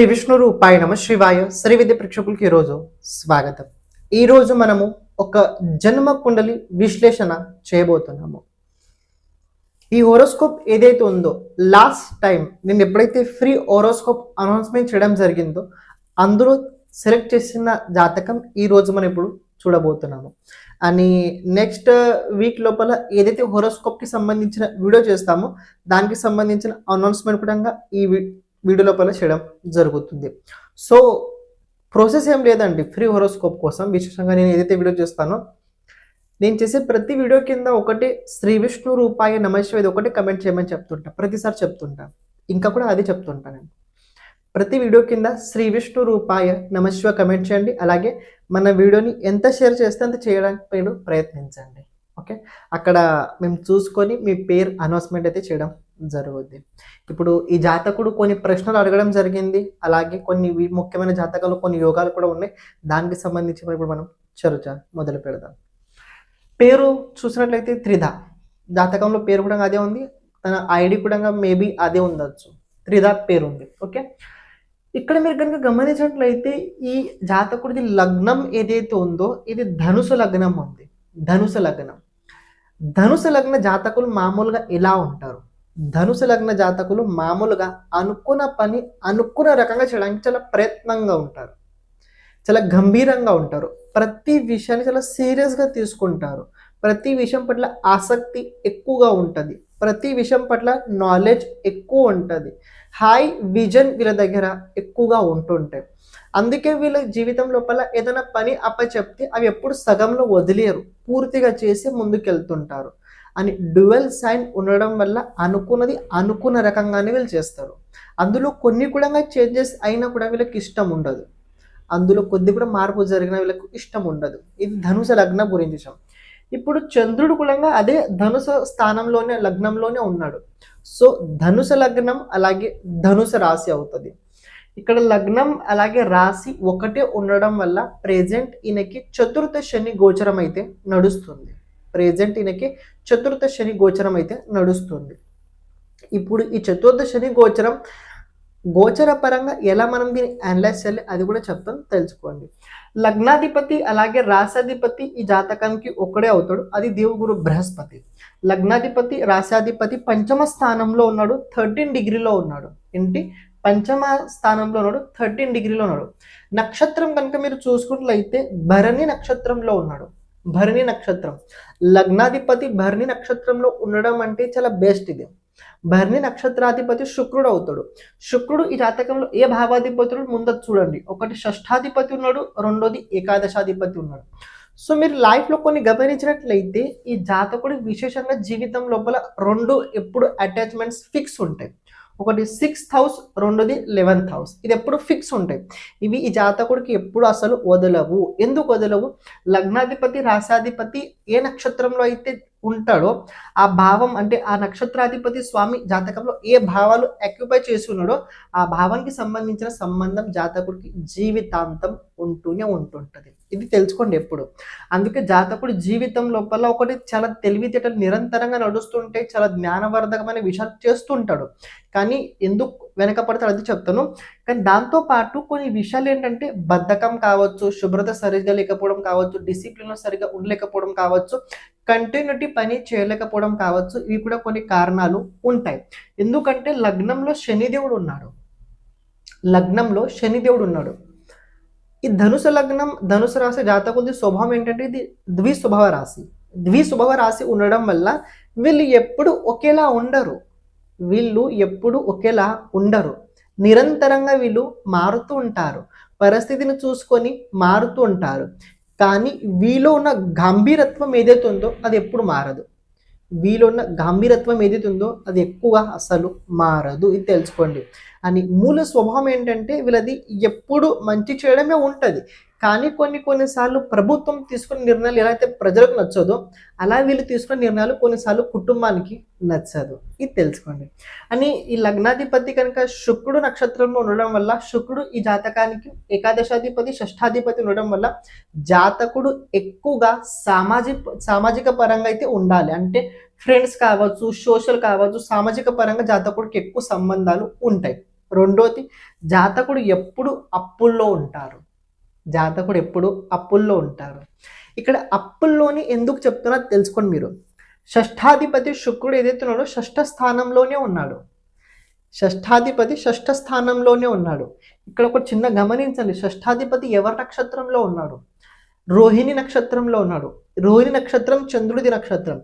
శ్రీ విష్ణు రూపాయ నమ శ్రీవాయ శ్రీ విద్య ప్రేక్షకులకి ఈరోజు స్వాగతం. ఈరోజు మనము ఒక జన్మ కుండలి విశ్లేషణ చేయబోతున్నాము. ఈ హోరోస్కోప్ ఏదైతే ఉందో లాస్ట్ టైం నేను ఎప్పుడైతే ఫ్రీ హోరోస్కోప్ అనౌన్స్మెంట్ చేయడం జరిగిందో అందులో సెలెక్ట్ చేసిన జాతకం ఈ రోజు మనం ఇప్పుడు చూడబోతున్నాము. అని నెక్స్ట్ వీక్ లోపల ఏదైతే హోరోస్కోప్కి సంబంధించిన వీడియో చేస్తామో దానికి సంబంధించిన అనౌన్స్మెంట్ కూడా ఈ వీడియో లోపల చేయడం జరుగుతుంది. సో ప్రాసెస్ ఏం లేదండి. ఫ్రీ హోరోస్కోప్ కోసం విశేషంగా నేను ఏదైతే వీడియో చేస్తానో నేను చేసే ప్రతి వీడియో కింద ఒకటి శ్రీ విష్ణు రూపాయ నమశివ ఇది ఒకటి కమెంట్ చేయమని చెప్తుంటా. ప్రతిసారి చెప్తుంటా. ఇంకా కూడా అది చెప్తుంటా నేను. ప్రతి వీడియో కింద శ్రీ విష్ణు రూపాయ నమశివ కమెంట్ చేయండి. అలాగే మన వీడియోని ఎంత షేర్ చేస్తే అంత చేయడానికి మీరు ప్రయత్నించండి. ఓకే? అక్కడ మేము చూసుకొని మీ పేరు అనౌన్స్మెంట్ అయితే చేయడం జరుగుద్ది. ఇప్పుడు ఈ జాతకుడు కొన్ని ప్రశ్నలు అడగడం జరిగింది. అలాగే కొన్ని ముఖ్యమైన జాతకాలు కొన్ని యోగాలు కూడా ఉన్నాయి. దానికి సంబంధించి ఇప్పుడు మనం చర్చ మొదలు పెడదాం. పేరు చూసినట్లయితే త్రిధ. జాతకంలో పేరు కూడా అదే ఉంది. తన ఐడి కూడా మేబీ అదే ఉండొచ్చు. త్రిధ పేరు ఉంది. ఓకే? ఇక్కడ మీరు కనుక గమనించినట్లయితే ఈ జాతకుడిది లగ్నం ఏదైతే ఉందో ఇది ధనుసు లగ్నం ఉంది. ధనుసు లగ్నం. ధనుసు లగ్న జాతకులు మామూలుగా ఎలా ఉంటారు? ధనుసు లగ్న జాతకులు మామూలుగా అనుకున్న పని అనుకున్న రకంగా చేయడానికి చాలా ప్రయత్నంగా ఉంటారు. చాలా గంభీరంగా ఉంటారు. ప్రతి విషయాన్ని చాలా సీరియస్గా తీసుకుంటారు. ప్రతి విషయం పట్ల ఆసక్తి ఎక్కువగా ఉంటుంది. ప్రతి విషయం పట్ల నాలెడ్జ్ ఎక్కువ ఉంటుంది. హై విజన్ వీళ్ళ దగ్గర ఎక్కువగా ఉంటుంటాయి అందుకే వీళ్ళ జీవితం లోపల ఏదైనా పని అప్పచెప్తే అవి ఎప్పుడు సగంలో వదిలేరు. పూర్తిగా చేసి ముందుకెళ్తుంటారు. అని డ్యువెల్ సైన్ ఉండడం వల్ల అనుకున్నది అనుకున్న రకంగానే వీళ్ళు చేస్తారు. అందులో కొన్ని కూడా చేంజెస్ అయినా కూడా వీళ్ళకి ఇష్టం ఉండదు. అందులో కొద్ది కూడా మార్పు జరిగిన వీళ్ళకు ఇష్టం ఉండదు. ఇది ధనుస లగ్నం గురించి ఇప్పుడు చంద్రుడు కూడా అదే ధనుస స్థానంలోనే లగ్నంలోనే ఉన్నాడు. సో ధనుస లగ్నం అలాగే ధనుస రాశి అవుతుంది. ఇక్కడ లగ్నం అలాగే రాశి ఒకటే ఉండడం వల్ల ప్రెజెంట్ ఈయనకి చతుర్థ శని గోచరం అయితే నడుస్తుంది. ప్రెజెంట్ ఈయనకి చతుర్థ శని గోచరం అయితే నడుస్తుంది. ఇప్పుడు ఈ చతుర్థ శని గోచరం గోచర పరంగా ఎలా మనం దీన్ని అనలైజ్ చేయాలి అది కూడా చెప్తాను తెలుసుకోండి. లగ్నాధిపతి అలాగే రాశాధిపతి ఈ జాతకానికి ఒక్కడే అవుతాడు అది దేవుగురు బృహస్పతి. లగ్నాధిపతి రాశాధిపతి పంచమ స్థానంలో ఉన్నాడు థర్టీన్ డిగ్రీలో ఉన్నాడు. ఏంటి? పంచమ స్థానంలో ఉన్నాడు థర్టీన్ డిగ్రీలో ఉన్నాడు. నక్షత్రం కనుక మీరు చూసుకున్నట్లయితే భరణి నక్షత్రంలో ఉన్నాడు. భరణి నక్షత్రం. లగ్నాధిపతి భరణి నక్షత్రంలో ఉండడం అంటే చాలా బెస్ట్ ఇది. భరణి నక్షత్రాధిపతి శుక్రుడు అవుతాడు. శుక్రుడు ఈ జాతకంలో ఏ భావాధిపతులు ముందు చూడండి. ఒకటి షష్ఠాధిపతి ఉన్నాడు రెండోది ఏకాదశాధిపతి ఉన్నాడు. సో మీరు లైఫ్లో కొన్ని గమనించినట్లయితే ఈ జాతకుడి విశేషంగా జీవితం లోపల రెండు ఎప్పుడు అటాచ్మెంట్స్ ఫిక్స్ ఉంటాయి. ఒకటి సిక్స్త్ హౌస్ రెండోది లెవెన్త్ హౌస్ ఇది ఎప్పుడు ఫిక్స్ ఉంటాయి. ఇవి ఈ జాతకుడికి ఎప్పుడు అసలు వదలవు. ఎందుకు వదలవు? లగ్నాధిపతి రాశాధిపతి ఏ నక్షత్రంలో అయితే ఉంటాడో ఆ భావం అంటే ఆ నక్షత్రాధిపతి స్వామి జాతకంలో ఏ భావాలు అక్యుపై చేసి ఉన్నాడో ఆ భావానికి సంబంధించిన సంబంధం జాతకుడికి జీవితాంతం ఉంటూనే ఉంటుంటుంది. ఇది తెలుసుకోండి ఎప్పుడు. అందుకే జాతకుడు జీవితం లోపల ఒకటి చాలా తెలివితేటలు నిరంతరంగా నడుస్తుంటే చాలా జ్ఞానవర్ధకమైన విషయాలు చేస్తుంటాడు. కానీ ఎందుకు వెనక పడతాడు అది చెప్తాను. కానీ దాంతోపాటు కొన్ని విషయాలు ఏంటంటే బద్ధకం కావచ్చు శుభ్రత సరిగ్గా లేకపోవడం కావచ్చు డిసిప్లిన్ సరిగ్గా ఉండలేకపోవడం కావచ్చు కంటిన్యూటీ పని చేయలేకపోవడం కావచ్చు. ఇవి కూడా కొన్ని కారణాలు ఉంటాయి. ఎందుకంటే లగ్నంలో శనిదేవుడు ఉన్నాడు. లగ్నంలో శనిదేవుడు ఉన్నాడు. ఈ ధనుసు లగ్నం ధనుసు రాశి జాతకుంది స్వభావం ఏంటంటే ఇది ద్విస్వభావ రాశి. ద్విస్వభావ రాశి ఉండడం వల్ల వీళ్ళు ఎప్పుడు ఒకేలా ఉండరు. వీళ్ళు ఎప్పుడు ఒకేలా ఉండరు. నిరంతరంగా వీళ్ళు మారుతూ ఉంటారు. పరిస్థితిని చూసుకొని మారుతూ ఉంటారు. కానీ వీలో ఉన్న గంభీరత్వం ఏదైతే ఉందో అది ఎప్పుడు మారదు. వీలో ఉన్న గంభీరత్వం ఏదైతే ఉందో అది ఎక్కువ అసలు మారదు. ఇది తెలుసుకోండి. అని మూల స్వభావం ఏంటంటే వీళ్ళది ఎప్పుడు మంచి చేయడమే ఉంటుంది. కానీ కొన్ని కొన్నిసార్లు ప్రభుత్వం తీసుకున్న నిర్ణయాలు ఎలా అయితే ప్రజలకు నచ్చదో అలా వీళ్ళు తీసుకున్న నిర్ణయాలు కొన్నిసార్లు కుటుంబానికి నచ్చదు. ఇది తెలుసుకోండి. అని ఈ లగ్నాధిపతి కనుక శుక్రుడు నక్షత్రంలో ఉండడం వల్ల శుక్రుడు ఈ జాతకానికి ఏకాదశాధిపతి షష్ఠాధిపతి ఉండడం వల్ల జాతకుడు ఎక్కువగా సామాజిక సామాజిక పరంగా అయితే ఉండాలి. అంటే ఫ్రెండ్స్ కావచ్చు సోషల్ కావచ్చు సామాజిక పరంగా జాతకుడికి ఎక్కువ సంబంధాలు ఉంటాయి. రెండోది జాతకుడు ఎప్పుడు అప్పుల్లో ఉంటారు. జాతకుడు ఎప్పుడు అప్పుల్లో ఉంటారు. ఇక్కడ అప్పుల్లోని ఎందుకు చెప్తున్నా తెలుసుకోండి మీరు. షష్ఠాధిపతి శుక్రుడు ఏదైతే ఉన్నాడో షష్ఠ స్థానంలోనే ఉన్నాడు. షష్ఠాధిపతి షష్ఠ స్థానంలోనే ఉన్నాడు. ఇక్కడ ఒక చిన్న గమనించండి. షష్ఠాధిపతి ఎవరి నక్షత్రంలో ఉన్నాడు? రోహిణి నక్షత్రంలో ఉన్నాడు. రోహిణి నక్షత్రం చంద్రుడిది నక్షత్రం.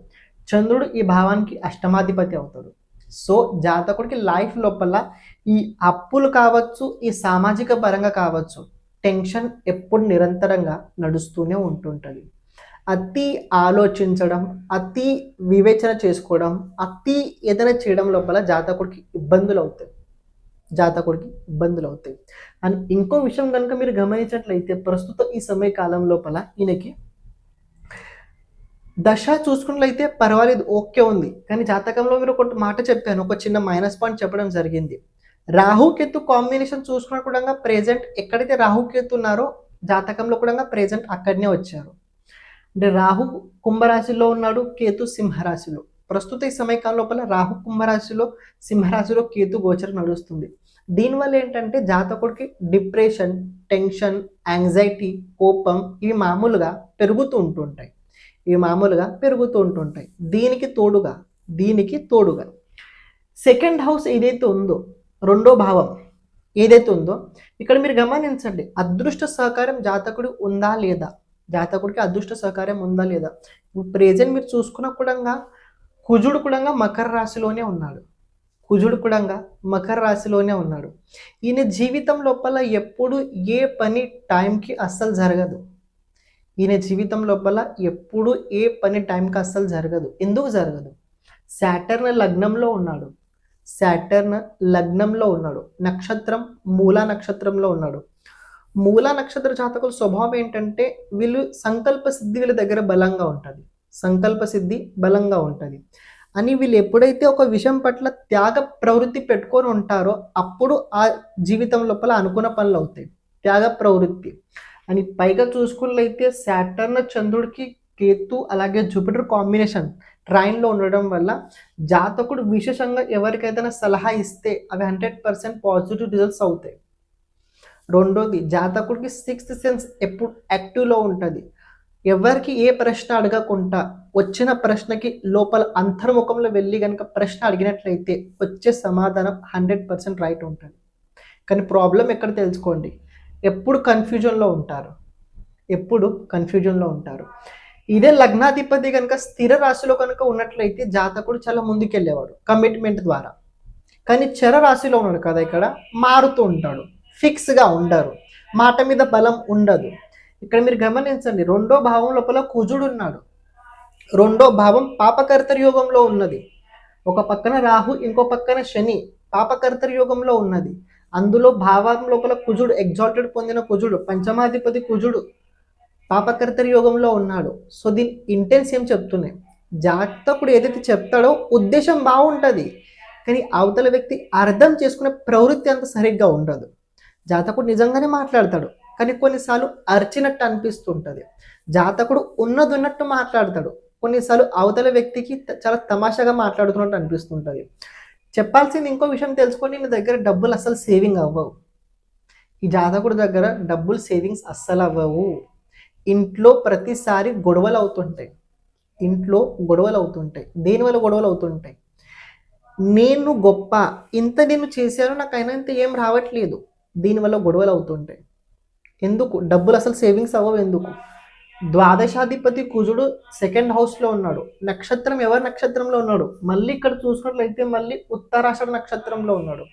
చంద్రుడు ఈ భావానికి అష్టమాధిపతి అవుతాడు. సో జాతకుడికి లైఫ్ లోపల ఈ అప్పులు కావచ్చు ఈ సామాజిక పరంగా కావచ్చు టెన్షన్ ఎప్పుడు నిరంతరంగా నడుస్తూనే ఉంటుంటుంది. అతి ఆలోచించడం అతి వివేచన చేసుకోవడం అతి ఏదైనా చేయడం లోపల జాతకుడికి ఇబ్బందులు అవుతాయి జాతకుడికి ఇబ్బందులు అవుతాయి అండ్ ఇంకో విషయం కనుక మీరు గమనించినట్లయితే ప్రస్తుతం ఈ సమయ కాలం లోపల ఈయనకి దశ చూసుకున్నట్లయితే పర్వాలేదు ఓకే ఉంది. కానీ జాతకంలో మీరు ఒక మాట చెప్పాను ఒక చిన్న మైనస్ పాయింట్ చెప్పడం జరిగింది. రాహుకేతు కాంబినేషన్ చూసుకున్న కూడా ప్రెజెంట్ ఎక్కడైతే రాహుకేతు ఉన్నారో జాతకంలో కూడా ప్రెజెంట్ అక్కడనే వచ్చారు. అంటే రాహు కుంభరాశిలో ఉన్నాడు కేతు సింహరాశిలో. ప్రస్తుత ఈ సమయకాలం లోపల రాహు కుంభరాశిలో సింహరాశిలో కేతు గోచరం నడుస్తుంది. దీనివల్ల ఏంటంటే జాతకుడికి డిప్రెషన్ టెన్షన్ యాంగ్జైటీ కోపం ఇవి మామూలుగా పెరుగుతూ ఉంటుంటాయి. ఇవి మామూలుగా పెరుగుతూ ఉంటుంటాయి. దీనికి తోడుగా దీనికి తోడుగా. సెకండ్ హౌస్ ఏదైతే ఉందో రెండో భావం ఏదైతే ఉందో ఇక్కడ మీరు గమనించండి అదృష్ట సహకారం జాతకుడు ఉందా లేదా? జాతకుడికి అదృష్ట సహకారం ఉందా లేదా? ఇప్పుడు ప్రెజెంట్ మీరు చూసుకున్న కూడా కుజుడు కూడా మకర రాశిలోనే ఉన్నాడు. కుజుడు కూడా మకర రాశిలోనే ఉన్నాడు. ఈయన జీవితం లోపల ఎప్పుడు ఏ పని టైంకి అస్సలు జరగదు. ఈయన జీవితం లోపల ఎప్పుడు ఏ పని టైంకి అస్సలు జరగదు. ఎందుకు జరగదు? శాటర్న్ లగ్నంలో ఉన్నాడు. శాటర్న్ లగ్నంలో ఉన్నాడు. నక్షత్రం మూలా నక్షత్రంలో ఉన్నాడు. మూలా నక్షత్ర జాతకుల స్వభావం ఏంటంటే వీళ్ళు సంకల్ప సిద్ధి వీళ్ళ దగ్గర బలంగా ఉంటుంది. సంకల్ప సిద్ధి బలంగా ఉంటుంది. అని వీళ్ళు ఎప్పుడైతే ఒక విషయం పట్ల త్యాగ ప్రవృత్తి పెట్టుకొని ఉంటారో అప్పుడు ఆ జీవితం లోపల అనుకున్న పనులు అవుతాయి. త్యాగ ప్రవృత్తి. అని పైగా చూసుకున్నట్లయితే శాటర్న్ చంద్రుడికి కేతు అలాగే జూపిటర్ కాంబినేషన్ ట్రైన్లో ఉండడం వల్ల జాతకుడు విశేషంగా ఎవరికైతే సలహా ఇస్తే అవి హండ్రెడ్ పర్సెంట్ పాజిటివ్ రిజల్ట్స్ అవుతాయి. రెండోది జాతకుడికి సిక్స్త్ సెన్స్ ఎప్పుడు యాక్టివ్లో ఉంటుంది. ఎవరికి ఏ ప్రశ్న అడగకుండా వచ్చిన ప్రశ్నకి లోపల అంతర్ముఖంలో వెళ్ళి కనుక ప్రశ్న అడిగినట్లయితే వచ్చే సమాధానం హండ్రెడ్ పర్సెంట్ రైట్ ఉంటుంది. కానీ ప్రాబ్లం ఎక్కడ తెలుసుకోండి? ఎప్పుడు కన్ఫ్యూజన్లో ఉంటారు. ఎప్పుడు కన్ఫ్యూజన్లో ఉంటారు. ఇదే లగ్నాధిపతి కనుక స్థిర రాశిలో కనుక ఉన్నట్లయితే జాతకుడు చాలా ముందుకెళ్ళేవాడు కమిట్మెంట్ ద్వారా. కానీ చర రాశిలో ఉన్నాడు కదా ఇక్కడ మారుతూ ఉంటాడు ఫిక్స్గా ఉండరు మాట మీద బలం ఉండదు. ఇక్కడ మీరు గమనించండి రెండో భావం లోపల కుజుడు ఉన్నాడు. రెండో భావం పాపకర్తరి యోగంలో ఉన్నది. ఒక పక్కన రాహు ఇంకో పక్కన శని పాపకర్తరి యోగంలో ఉన్నది. అందులో భావం లోపల కుజుడు ఎగ్జాల్టెడ్ పొందిన కుజుడు పంచమాధిపతి కుజుడు. పాపకర్తరి యోగంలో ఉన్నాడు. సో దీని ఇంటెన్స్ ఏం చెప్తున్నాయి? జాతకుడు ఏదైతే చెప్తాడో ఉద్దేశం బాగుంటుంది. కానీ అవతల వ్యక్తి అర్థం చేసుకునే ప్రవృత్తి అంత సరిగ్గా ఉండదు. జాతకుడు నిజంగానే మాట్లాడతాడు. కానీ కొన్నిసార్లు అరిచినట్టు అనిపిస్తుంటుంది. జాతకుడు ఉన్నది ఉన్నట్టు మాట్లాడతాడు. కొన్నిసార్లు అవతల వ్యక్తికి చాలా తమాషాగా మాట్లాడుతున్నట్టు అనిపిస్తుంటుంది. చెప్పాల్సింది ఇంకో విషయం తెలుసుకొని నీ దగ్గర డబ్బులు అస్సలు సేవింగ్ అవ్వవు. ఈ జాతకుడి దగ్గర డబ్బులు సేవింగ్స్ అస్సలు అవ్వవు. ఇంట్లో ప్రతిసారి గొడవలు అవుతుంటాయి ఇంట్లో గొడవలు అవుతుంటాయి దేనివల్ల గొడవలు అవుతుంటాయి నేను గొప్ప ఇంత నేను చేశాను నాకు అయినంత ఏం రావట్లేదు. దీనివల్ల గొడవలు అవుతుంటాయి ఎందుకు? డబ్బులు అసలు సేవింగ్స్ అవ్వవు ఎందుకు? ద్వాదశాధిపతి కుజుడు సెకండ్ హౌస్లో ఉన్నాడు. నక్షత్రం ఎవరి నక్షత్రంలో ఉన్నాడు? మళ్ళీ ఇక్కడ చూసుకున్నట్లయితే మళ్ళీ ఉత్తరాషాఢ నక్షత్రంలో ఉన్నాడు.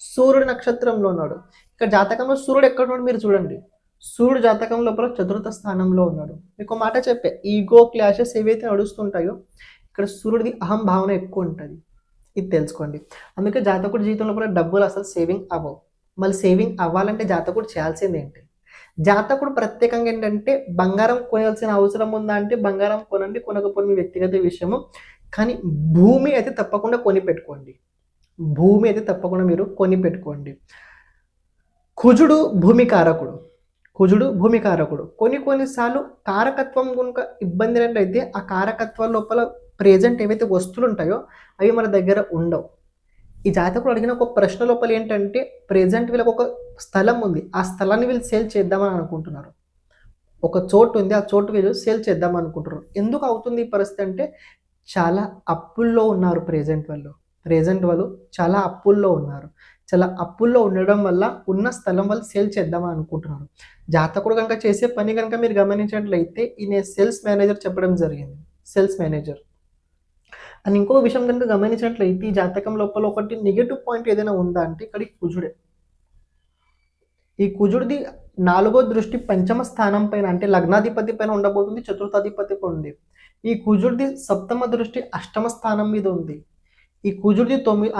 సూర్యుడు నక్షత్రంలో ఉన్నాడు. ఇక్కడ జాతకంలో సూర్యుడు ఎక్కడ ఉన్నాడు మీరు చూడండి. సూర్యుడు జాతకం లోపల చతుర్థ స్థానంలో ఉన్నాడు. మీకు మాట చెప్పే ఈగో క్లాషెస్ ఏవైతే నడుస్తుంటాయో ఇక్కడ సూర్యుడిది అహం భావన ఎక్కువ ఉంటుంది. ఇది తెలుసుకోండి. అందుకే జాతకుడి జీవితంలో కూడా డబ్బులు అసలు సేవింగ్ అవ్వవు. మళ్ళీ సేవింగ్ అవ్వాలంటే జాతకుడు చేయాల్సింది ఏంటి? జాతకుడు ప్రత్యేకంగా ఏంటంటే బంగారం కొనాల్సిన అవసరం ఉందా అంటే బంగారం కొనండి కొనకపోయిన మీ వ్యక్తిగత విషయము. కానీ భూమి అయితే తప్పకుండా కొని పెట్టుకోండి భూమి అయితే తప్పకుండా మీరు కొని పెట్టుకోండి కుజుడు భూమి కారకుడు. కుజుడు భూమి కారకుడు కొన్ని కొన్నిసార్లు కారకత్వం కనుక ఇబ్బంది అయితే ఆ కారకత్వం లోపల ప్రెజెంట్ ఏవైతే వస్తువులు ఉంటాయో అవి మన దగ్గర ఉండవు. ఈ జాతకుడు అడిగిన ఒక ప్రశ్న లోపల ఏంటంటే ప్రెజెంట్ వీళ్ళకి ఒక స్థలం ఉంది. ఆ స్థలాన్ని వీళ్ళు సేల్ చేద్దామని అనుకుంటున్నారు. ఒక చోటు ఉంది. ఆ చోటు వీళ్ళు సేల్ చేద్దాం అనుకుంటున్నారు. ఎందుకు అవుతుంది ఈ పరిస్థితి అంటే చాలా అప్పుల్లో ఉన్నారు ప్రెజెంట్ వాళ్ళు. ప్రెజెంట్ వాళ్ళు చాలా అప్పుల్లో ఉన్నారు. చాలా అప్పుల్లో ఉండడం వల్ల ఉన్న స్థలం వాళ్ళు సేల్ చేద్దామని అనుకుంటున్నారు. జాతకుడు కనుక చేసే పని కనుక మీరు గమనించినట్లయితే ఈయన సేల్స్ మేనేజర్ చెప్పడం జరిగింది. సేల్స్ మేనేజర్ అండ్ ఇంకో విషయం కనుక గమనించినట్లయితే ఈ జాతకం లోపల ఒకటి నెగిటివ్ పాయింట్ ఏదైనా ఉందా అంటే ఇక్కడ ఈ కుజుడే. ఈ కుజుడిది నాలుగో దృష్టి పంచమ స్థానం పైన అంటే లగ్నాధిపతి పైన ఉండబోతుంది చతుర్థాధిపతి పైన ఉంది. ఈ కుజుడిది సప్తమ దృష్టి అష్టమ స్థానం మీద ఉంది. ఈ కుజుడిది తొమ్మిది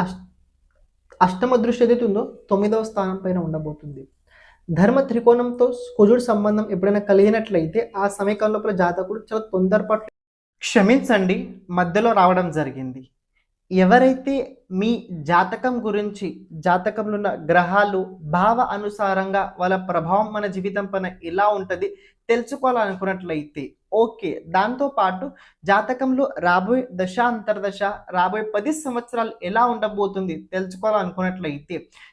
అష్టమ దృష్టి ఏదైతే ఉందో తొమ్మిదవ స్థానం పైన ఉండబోతుంది. ధర్మ త్రికోణంతో కుజుడు సంబంధం ఎప్పుడైనా కలిగినట్లయితే ఆ సమయకాల లోపల జాతకుడు చాలా తొందరపాటు క్షమించండి మధ్యలో రావడం జరిగింది. ఎవరైతే మీ జాతకం గురించి జాతకంలో ఉన్న గ్రహాలు భావ అనుసారంగా వాళ్ళ ప్రభావం మన జీవితం పైన ఎలా ఉంటుంది తెలుసుకోవాలనుకున్నట్లయితే ఓకే. దాంతోపాటు జాతకంలో రాబోయే దశ అంతర్దశ రాబోయే పది సంవత్సరాలు ఎలా ఉండబోతుంది తెలుసుకోవాలనుకున్నట్లయితే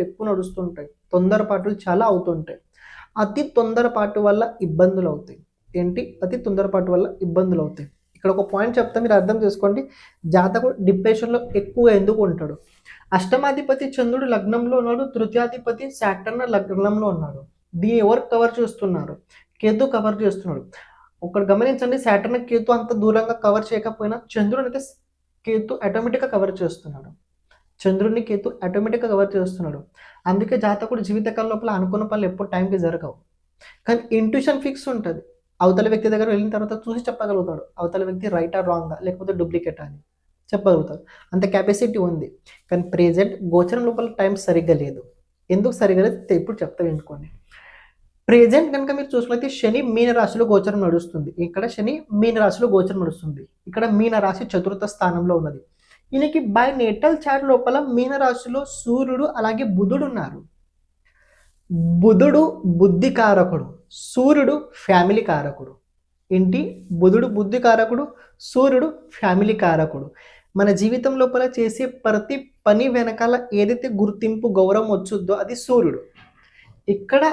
ఎక్కువ నడుస్తుంటాయి. తొందరపాటులు చాలా అవుతుంటాయి. అతి తొందరపాటు వల్ల ఇబ్బందులు అవుతాయి. ఏంటి? అతి తొందరపాటు వల్ల ఇబ్బందులు అవుతాయి. ఇక్కడ ఒక పాయింట్ చెప్తా మీరు అర్థం చేసుకోండి. జాతకుడు డిప్రెషన్లో ఎక్కువ ఎందుకు ఉంటాడు? అష్టమాధిపతి చంద్రుడు లగ్నంలో ఉన్నాడు. తృతీయాధిపతి శాటర్న లగ్నంలో ఉన్నాడు. దీని ఎవరు కవర్ చేస్తున్నారు? కేతు కవర్ చేస్తున్నాడు. ఒకటి గమనించండి. శాటర్న కేతు అంత దూరంగా కవర్ చేయకపోయినా చంద్రుడు అయితే కేతు ఆటోమేటిక్గా కవర్ చేస్తున్నాడు. చంద్రుడిని కేతు ఆటోమేటిక్గా కవర్ చేస్తున్నాడు. అందుకే జాతకుడు జీవితకాల లోపల అనుకున్న పనులు ఎప్పుడు టైంకి జరగవు. కానీ ఇంట్యూషన్ ఫిక్స్ ఉంటుంది. అవతల వ్యక్తి దగ్గర వెళ్ళిన తర్వాత చూసి చెప్పగలుగుతాడు. అవతల వ్యక్తి రైట్ ఆర్ రాంగా లేకపోతే డూప్లికేట్ అని చెప్పగలుగుతాడు. అంత కెపాసిటీ ఉంది. కానీ ప్రెజెంట్ గోచరం లోపల టైం సరిగ్గా లేదు. ఎందుకు సరిగ్గా లేదు? ఇప్పుడు చెప్తా వినుకోండి. ప్రెజెంట్ కనుక మీరు చూసుకున్నైతే శని మీన రాశిలో గోచరం నడుస్తుంది. ఇక్కడ శని మీన రాశిలో గోచరం నడుస్తుంది. ఇక్కడ మీన రాశి చతుర్థ స్థానంలో ఉన్నది. ఈయనకి బై నేటల్ చాట్ లోపల మీనరాశిలో సూర్యుడు అలాగే బుధుడు ఉన్నారు. బుధుడు బుద్ధి కారకుడు సూర్యుడు ఫ్యామిలీ కారకుడు. ఏంటి? బుధుడు బుద్ధి కారకుడు సూర్యుడు ఫ్యామిలీ కారకుడు. మన జీవితం లోపల చేసే ప్రతి పని వెనకాల ఏదైతే గుర్తింపు గౌరవం వచ్చుద్దో అది సూర్యుడు. ఇక్కడ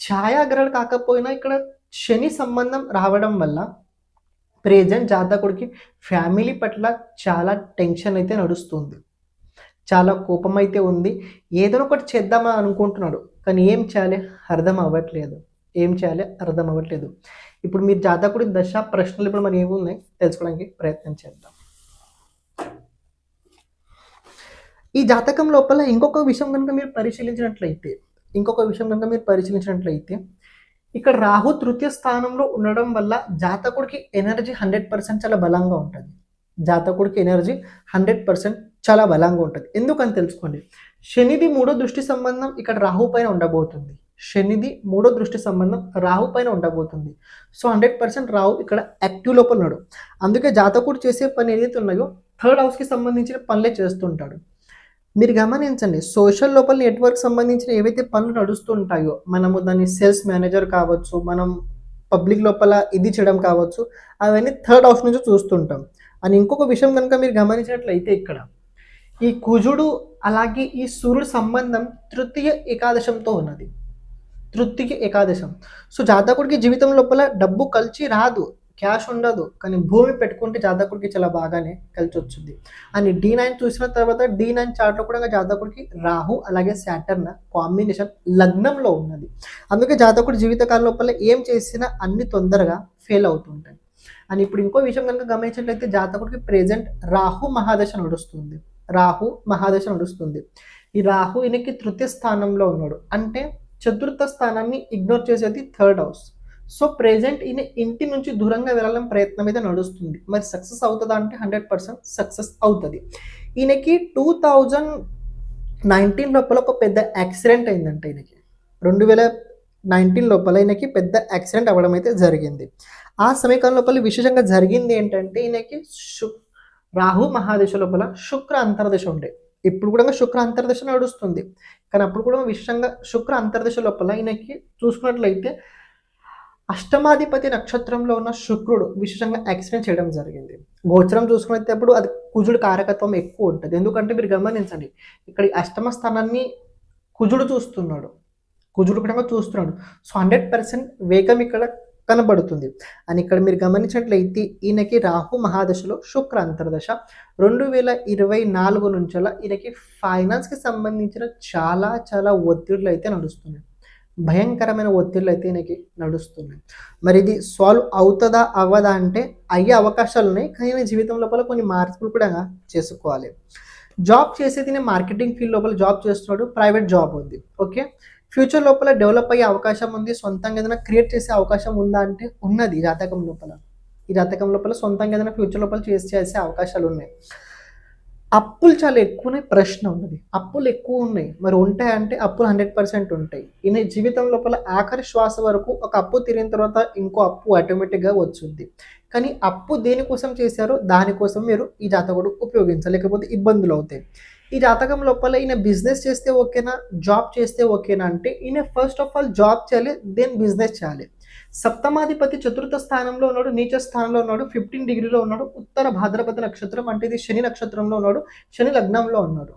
ఛాయాగ్రహణ కాకపోయినా ఇక్కడ శని సంబంధం రావడం వల్ల ప్రజెంట్ జాతకుడికి ఫ్యామిలీ పట్ల చాలా టెన్షన్ అయితే నడుస్తుంది. చాలా కోపం అయితే ఉంది. ఏదైనా ఒకటి చేద్దామని అనుకుంటున్నాడు. కానీ ఏం చేయాలి? అర్థం అవ్వట్లేదు. ఏం చేయాలి? అర్థం అవ్వట్లేదు. ఇప్పుడు మీరు జాతకుడి దశ ప్రశ్నలు ఇప్పుడు మరి ఏమున్నాయి తెలుసుకోవడానికి ప్రయత్నం చేద్దాం. ఈ జాతకం లోపల ఇంకొక విషయం కనుక మీరు పరిశీలించినట్లయితే ఇంకొక విషయం కనుక మీరు పరిశీలించినట్లయితే ఇక్కడ రాహు తృతీయ స్థానంలో ఉండడం వల్ల జాతకుడికి ఎనర్జీ హండ్రెడ్ పర్సెంట్ చాలా బలంగా ఉంటుంది. జాతకుడికి ఎనర్జీ హండ్రెడ్ పర్సెంట్ చాలా బలంగా ఉంటుంది. ఎందుకని తెలుసుకోండి? శనిది మూడో దృష్టి సంబంధం ఇక్కడ రాహు పైన ఉండబోతుంది. శనిది మూడో దృష్టి సంబంధం రాహు పైన ఉండబోతుంది. సో హండ్రెడ్ పర్సెంట్ రాహు ఇక్కడ యాక్టివ్ లోపల ఉన్నాడు. అందుకే జాతకుడు చేసే పని ఏదైతే ఉన్నాయో థర్డ్ హౌస్కి సంబంధించిన పనులే చేస్తుంటాడు. మీరు గమనించండి సోషల్ లోపల నెట్వర్క్ సంబంధించిన ఏవైతే పనులు నడుస్తుంటాయో మనము దాన్ని సేల్స్ మేనేజర్ కావచ్చు మనం పబ్లిక్ లోపల ఇది చేయడం కావచ్చు అవన్నీ థర్డ్ హౌస్ నుంచి చూస్తుంటాం. అని ఇంకొక విషయం కనుక మీరు గమనించినట్లయితే ఇక్కడ ఈ కుజుడు అలాగే ఈ సూర్యుడు సంబంధం తృతీయ ఏకాదశంతో ఉన్నది. తృతీయ ఏకాదశం. సో జాతకుడికి జీవితం లోపల డబ్బు కలిసి రాదు. క్యాష్ ఉండదు కానీ భూమి పెట్టుకుంటే జాతకుడికి చాలా బాగానే కలిసి వచ్చింది అని డి నైన్ చూసిన తర్వాత డి నైన్ చార్ట్లో కూడా జాతకుడికి రాహు అలాగే శాటర్న్ కాంబినేషన్ లగ్నంలో ఉన్నది. అందుకే జాతకుడు జీవితకాలం లోపల ఏం చేసినా అన్ని తొందరగా ఫెయిల్ అవుతుంటాయి అని ఇప్పుడు ఇంకో విషయం కనుక గమనించినట్లయితే జాతకుడికి ప్రెజెంట్ రాహు మహాదశ నడుస్తుంది. రాహు మహాదశ నడుస్తుంది. ఈ రాహు ఈయనకి తృతీయ స్థానంలో ఉన్నాడు. అంటే చతుర్థ స్థానాన్ని ఇగ్నోర్ చేసేది థర్డ్ హౌస్. సో ప్రెజెంట్ ఈయన ఇంటి నుంచి దూరంగా వెళ్ళాలని ప్రయత్నం అయితే నడుస్తుంది. మరి సక్సెస్ అవుతుందా అంటే హండ్రెడ్ పర్సెంట్ సక్సెస్ అవుతుంది. ఈయనకి టూ థౌజండ్ నైన్టీన్ లోపల ఒక పెద్ద యాక్సిడెంట్ అయిందంట ఈయనకి. రెండు వేల నైన్టీన్ లోపల ఈయనకి పెద్ద యాక్సిడెంట్ అవ్వడం అయితే జరిగింది. ఆ సమీకరణ లోపల విశేషంగా జరిగింది ఏంటంటే ఈయనకి శు రాహు మహాదశ లోపల శుక్ర అంతర్దశ ఉండే. ఇప్పుడు కూడా శుక్ర అంతర్దశ నడుస్తుంది. కానీ అప్పుడు కూడా విశేషంగా శుక్ర అంతర్దశ లోపల ఈయనకి చూసుకున్నట్లయితే అష్టమాధిపతి నక్షత్రంలో ఉన్న శుక్రుడు విశేషంగా యాక్సిడెంట్ చేయడం జరిగింది. గోచరం చూసుకునేటప్పుడు అది కుజుడు కారకత్వం ఎక్కువ ఉంటుంది. ఎందుకంటే మీరు గమనించండి ఇక్కడ అష్టమ స్థానాన్ని కుజుడు చూస్తున్నాడు. కుజుడు కూడా చూస్తున్నాడు. సో హండ్రెడ్ పర్సెంట్ వేగం ఇక్కడ కనబడుతుంది. అని ఇక్కడ మీరు గమనించినట్లయితే ఈయనకి రాహు మహాదశలో శుక్ర అంతర్దశ. రెండు వేల ఇరవై నాలుగు నుంచి ఈయనకి ఫైనాన్స్కి సంబంధించిన చాలా చాలా ఒత్తిడులు అయితే నడుస్తున్నాయి. భయంకరమైన ఒత్తిళ్ళు అయితే ఈయనకి నడుస్తున్నాయి. మరి ఇది సాల్వ్ అవుతుందా అవ్వదా అంటే అయ్యే అవకాశాలు ఉన్నాయి. కానీ ఈయన జీవితం లోపల కొన్ని మార్పులు కూడా చేసుకోవాలి. జాబ్ చేసేది నేను మార్కెటింగ్ ఫీల్డ్ లోపల జాబ్ చేస్తున్నాడు ప్రైవేట్ జాబ్ ఉంది. ఓకే ఫ్యూచర్ లోపల డెవలప్ అయ్యే అవకాశం ఉంది. సొంతంగా ఏదైనా క్రియేట్ చేసే అవకాశం ఉందా అంటే ఉన్నది ఈ జాతకం లోపల. ఈ జాతకం లోపల సొంతంగా ఏదైనా ఫ్యూచర్ లోపల చేసి చేసే అవకాశాలు ఉన్నాయి. అప్పులు చాలా ఎక్కువనే ప్రశ్న ఉన్నది. అప్పులు ఎక్కువ ఉన్నాయి. మరి ఉంటాయంటే అప్పులు హండ్రెడ్ పర్సెంట్ ఉంటాయి. ఈయన జీవితం లోపల ఆఖరి శ్వాస వరకు ఒక అప్పు తీరిన తర్వాత ఇంకో అప్పు ఆటోమేటిక్గా వచ్చింది కానీ అప్పు దేనికోసం చేశారో దానికోసం మీరు ఈ జాతకుడు ఉపయోగించాలి లేకపోతే ఇబ్బందులు అవుతాయి. ఈ జాతకం లోపల ఈయన బిజినెస్ చేస్తే ఓకేనా? జాబ్ చేస్తే ఓకేనా అంటే ఈయన ఫస్ట్ ఆఫ్ ఆల్ జాబ్ చేయాలి దెన్ బిజినెస్ చేయాలి. సప్తమాధిపతి చతుర్థ స్థానంలో ఉన్నాడు నీచ స్థానంలో ఉన్నాడు ఫిఫ్టీన్ డిగ్రీలో ఉన్నాడు ఉత్తర భాద్రపద నక్షత్రం అంటే ఇది శని నక్షత్రంలో ఉన్నాడు శని లగ్నంలో ఉన్నాడు.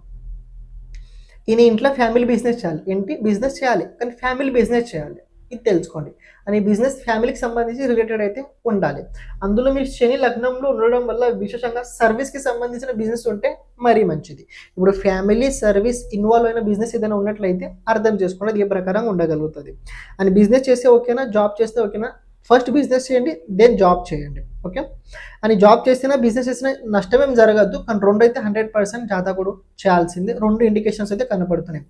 ఈయన ఇంట్లో ఫ్యామిలీ బిజినెస్ చేయాలి ఏంటి బిజినెస్ చేయాలి కానీ ఫ్యామిలీ బిజినెస్ చేయాలి. ఇది తెలుసుకోండి. అని బిజినెస్ ఫ్యామిలీకి సంబంధించి రిలేటెడ్ అయితే ఉండాలి. అందులో మీరు శని లగ్నంలో ఉండడం వల్ల విశేషంగా సర్వీస్కి సంబంధించిన బిజినెస్ ఉంటే మరీ మంచిది. ఇప్పుడు ఫ్యామిలీ సర్వీస్ ఇన్వాల్వ్ అయిన బిజినెస్ ఏదైనా ఉన్నట్లయితే అర్థం చేసుకోండి ఏ ప్రకారం ఉండగలుగుతుంది. అని బిజినెస్ చేస్తే ఓకేనా జాబ్ చేస్తే ఓకేనా ఫస్ట్ బిజినెస్ చేయండి దెన్ జాబ్ చేయండి. ఓకే? అని జాబ్ చేసినా బిజినెస్ చేసినా నష్టం ఏం జరగద్దు కానీ రెండు అయితే హండ్రెడ్ పర్సెంట్ జాతకుడు చేయాల్సింది రెండు ఇండికేషన్స్ అయితే కనపడుతున్నాయి.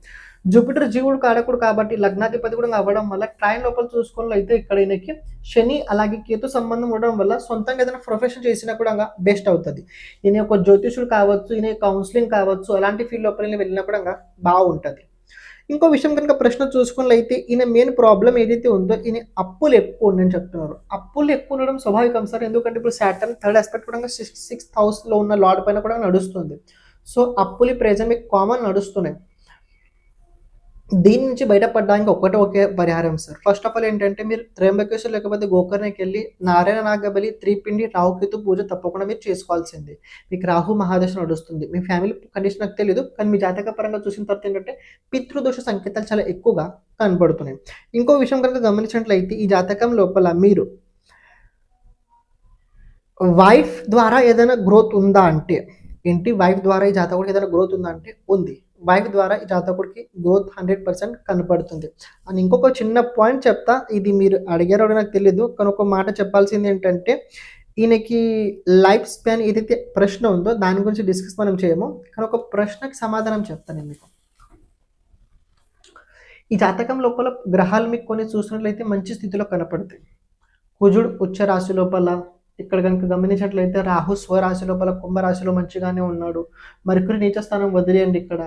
జూపిటర్ జీవుడు కారకుడు కాబట్టి లగ్నాధిపతి కూడా అవ్వడం వల్ల ట్రైన్ లోపల చూసుకున్న అయితే ఇక్కడ ఈయనకి శని అలాగే కేతు సంబంధం ఉండడం వల్ల సొంతంగా ఏదైనా ప్రొఫెషన్ చేసినా కూడా బెస్ట్ అవుతుంది. ఈయన ఒక జ్యోతిషుడు కావచ్చు ఈయన కౌన్సిలింగ్ కావచ్చు అలాంటి ఫీల్డ్ లోపల వెళ్ళినా కూడా బాగుంటుంది. ఇంకో విషయం కనుక ప్రశ్న చూసుకున్నట్లయితే ఈయన మెయిన్ ప్రాబ్లం ఏదైతే ఉందో ఈయన అప్పులు ఎక్కువ ఉండని చెప్తున్నారు. అప్పులు ఎక్కువ ఉండడం స్వాభావికం సార్. ఎందుకంటే ఇప్పుడు సాటర్న్ థర్డ్ ఆస్పెక్ట్ కూడా సిక్స్ సిక్స్త్ హౌస్లో ఉన్న లాడ్ పైన కూడా నడుస్తుంది. సో అప్పులు ప్రెజర్ మీకు కామన్ నడుస్తున్నాయి. దీని నుంచి బయటపడడానికి ఒకటే ఒకే పరిహారం సార్ ఫస్ట్ ఆఫ్ ఆల్ ఏంటంటే మీరు త్రయంబకేశ్వర్ లేకపోతే గోకర్ణకి వెళ్ళి నారాయణ నాగబలి త్రిపిండి రాహుకేతు పూజ తప్పకుండా మీరు చేసుకోవాల్సిందే. మీకు రాహు మహాదశ నడుస్తుంది. మీ ఫ్యామిలీ కండిషన్ నాకు తెలియదు కానీ మీ జాతక పరంగా చూసిన తర్వాత ఏంటంటే పితృదోష సంకేతాలు చాలా ఎక్కువగా కనబడుతున్నాయి. ఇంకో విషయం కనుక గమనించినట్లయితే ఈ జాతకం లోపల మీరు వైఫ్ ద్వారా ఏదైనా గ్రోత్ ఉందా అంటే ఏంటి? వైఫ్ ద్వారా ఈ జాతకంలో ఏదైనా గ్రోత్ ఉందా అంటే ఉంది. బైక్ ద్వారా ఈ జాతకుడికి గ్రోత్ హండ్రెడ్ పర్సెంట్ కనపడుతుంది. అని ఇంకొక చిన్న పాయింట్ చెప్తా ఇది మీరు అడిగారో నాకు తెలియదు కానీ ఒక మాట చెప్పాల్సింది ఏంటంటే ఈయనకి లైఫ్ స్పాన్ ఏదైతే ప్రశ్న ఉందో దాని గురించి డిస్కస్ మనం చేయము. కానీ ఒక ప్రశ్నకి సమాధానం చెప్తాను నేను మీకు. ఈ జాతకం లోపల గ్రహాలు మీకు కొన్ని చూసినట్లయితే మంచి స్థితిలో కనపడతాయి. కుజుడు ఉచ్చ రాశి లోపల ఇక్కడ కనుక గమనించినట్లయితే రాహు స్వరాశి లోపల కుంభరాశిలో మంచిగానే ఉన్నాడు. మరికురి నీచ స్థానం వదిలేయండి ఇక్కడ.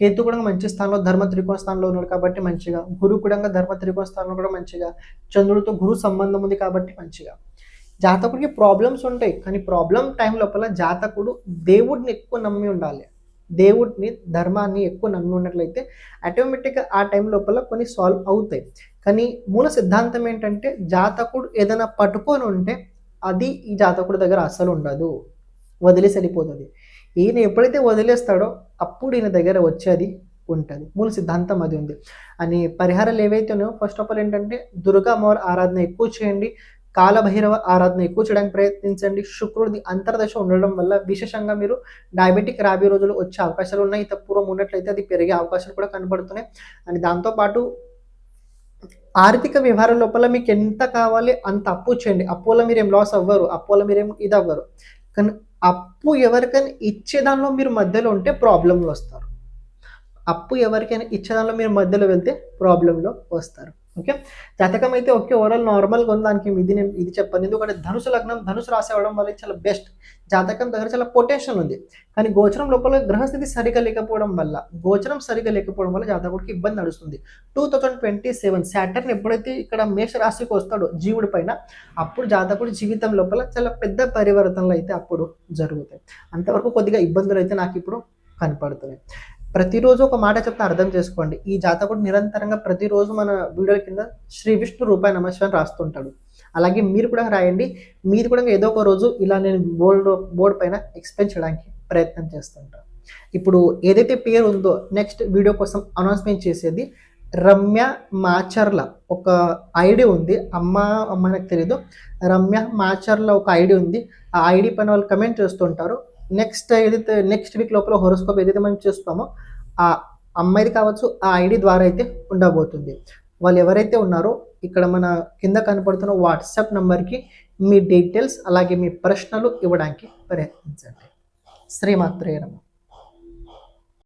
కేతు కూడా మంచి స్థానంలో ధర్మ త్రికోణ స్థానంలో ఉన్నాడు కాబట్టి మంచిగా. గురు కూడా ధర్మ త్రికోణ స్థానంలో కూడా మంచిగా. చంద్రుడితో గురు సంబంధం ఉంది కాబట్టి మంచిగా. జాతకుడికి ప్రాబ్లమ్స్ ఉంటాయి కానీ ప్రాబ్లం టైం లోపల జాతకుడు దేవుడిని ఎక్కువ నమ్మి ఉండాలి. దేవుడిని ధర్మాన్ని ఎక్కువ నమ్మి ఉన్నట్లయితే ఆటోమేటిక్గా ఆ టైం లోపల కొన్ని సాల్వ్ అవుతాయి. కానీ మూల సిద్ధాంతం ఏంటంటే జాతకుడు ఏదైనా పట్టుకొని ఉంటే అది ఈ జాతకుడి దగ్గర అస్సలు ఉండదు. వదిలేసి వెళ్ళిపోతుంది. ఈయన ఎప్పుడైతే వదిలేస్తాడో అప్పుడు ఈయన దగ్గర వచ్చేది ఉంటుంది. మూల సిద్ధాంతం అది ఉంది. అని పరిహారాలు ఏవైతే ఉన్నాయో ఫస్ట్ ఆఫ్ ఆల్ ఏంటంటే దుర్గా మౌర్ ఆరాధన ఎక్కువ చేయండి. కాలభైరవ ఆరాధన ఎక్కువ చేయడానికి ప్రయత్నించండి. శుక్రుడిది అంతర్దశ ఉండడం వల్ల విశేషంగా మీరు డయాబెటిక్ రాబోయే రోజులు వచ్చే అవకాశాలు ఉన్నాయి. ఇంత పూర్వం ఉన్నట్లయితే అది పెరిగే అవకాశాలు కూడా కనబడుతున్నాయి. అని దాంతోపాటు ఆర్థిక వ్యవహారం లోపల మీకు ఎంత కావాలి అంత అప్పు చేయండి. అప్పుల మీరు ఏం లాస్ అవ్వరు. అప్పుల మీరేం మీరు ఇది అవ్వరు. కానీ అప్పు ఎవరికైనా ఇచ్చే దానిలో మీరు మధ్యలో ఉంటే ప్రాబ్లంలో వస్తారు. అప్పు ఎవరికైనా ఇచ్చే దానిలో మీరు మధ్యలో వెళ్తే ప్రాబ్లంలో వస్తారు. ఓకే? జాతకం అయితే ఓకే ఓవరాల్ నార్మల్గా ఉంది. దానికి ఇది నేను ఇది చెప్పాను. ఎందుకంటే ధనుసు లగ్నం ధనుసు రాసి అవ్వడం వల్ల చాలా బెస్ట్ జాతకం దగ్గర చాలా పొటెన్షియల్ ఉంది. కానీ గోచరం లోపల గ్రహస్థితి సరిగా లేకపోవడం వల్ల గోచరం సరిగా లేకపోవడం వల్ల జాతకుడికి ఇబ్బంది నడుస్తుంది. Two thousand twenty seven Saturn ఎప్పుడైతే ఇక్కడ మేష రాశికి వస్తాడో జీవుడి పైన అప్పుడు జాతకుడి జీవితం లోపల చాలా పెద్ద పరివర్తనలు అయితే అప్పుడు జరుగుతాయి. అంతవరకు కొద్దిగా ఇబ్బందులు అయితే నాకు ఇప్పుడు కనపడుతున్నాయి. ప్రతిరోజు ఒక మాట చెప్తే అర్థం చేసుకోండి. ఈ జాతకుడు నిరంతరంగా ప్రతిరోజు మన వీడియోల కింద శ్రీ విష్ణు రూపాయి నమస్వామి రాస్తుంటాడు. అలాగే మీరు కూడా రాయండి. మీరు కూడా ఏదో ఒక రోజు ఇలా నేను బోర్డు బోర్డు పైన ఎక్స్ప్లెయిన్ చేయడానికి ప్రయత్నం చేస్తుంటాను. ఇప్పుడు ఏదైతే పేరు ఉందో నెక్స్ట్ వీడియో కోసం అనౌన్స్మెంట్ చేసేది రమ్య మాచర్ల ఒక ఐడి ఉంది. అమ్మ అమ్మ నాకు తెలియదు రమ్య మాచర్ల ఒక ఐడి ఉంది. ఆ ఐడి పైన వాళ్ళు కమెంట్ చేస్తుంటారు. నెక్స్ట్ ఏదైతే నెక్స్ట్ వీక్ లోపల హోరోస్కోప్ ఏదైతే మనం చేస్తామో ఆ అమ్మాయిది కావచ్చు ఆ ఐడి ద్వారా అయితే ఉండబోతుంది. వాళ్ళు ఎవరైతే ఉన్నారో ఇక్కడ మన కింద కనపడుతున్న వాట్సాప్ నెంబర్కి మీ డీటెయిల్స్ అలాగే మీ ప్రశ్నలు ఇవ్వడానికి ప్రయత్నించండి. శ్రీమాత్రేయనమ్మ